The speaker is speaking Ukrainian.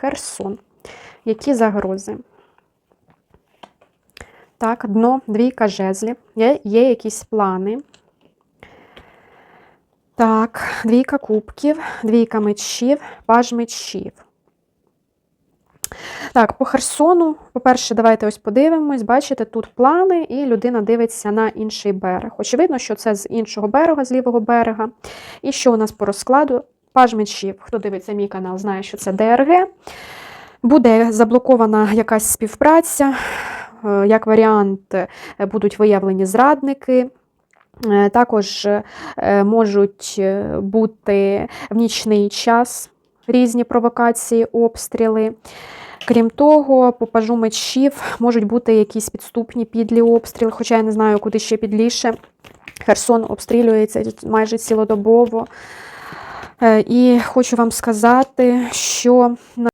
Херсон. Які загрози? Так, дно, двійка жезлів. Є, є якісь плани. Так, двійка кубків, двійка мечів, паж мечів. Так, по Херсону, по-перше, давайте ось подивимось. Бачите, тут плани, і людина дивиться на інший берег. Очевидно, що це з іншого берега, з лівого берега. І що у нас по розкладу? Паж мечів. Хто дивиться мій канал, знає, що це ДРГ. Буде заблокована якась співпраця. Е, Як варіант, е, будуть виявлені зрадники. Е, Також можуть бути в нічний час різні провокації, обстріли. Крім того, по пажу мечів можуть бути якісь підступні підлі обстріли, хоча я не знаю, куди ще підліше. Херсон обстрілюється майже цілодобово. Е, І хочу вам сказати, що на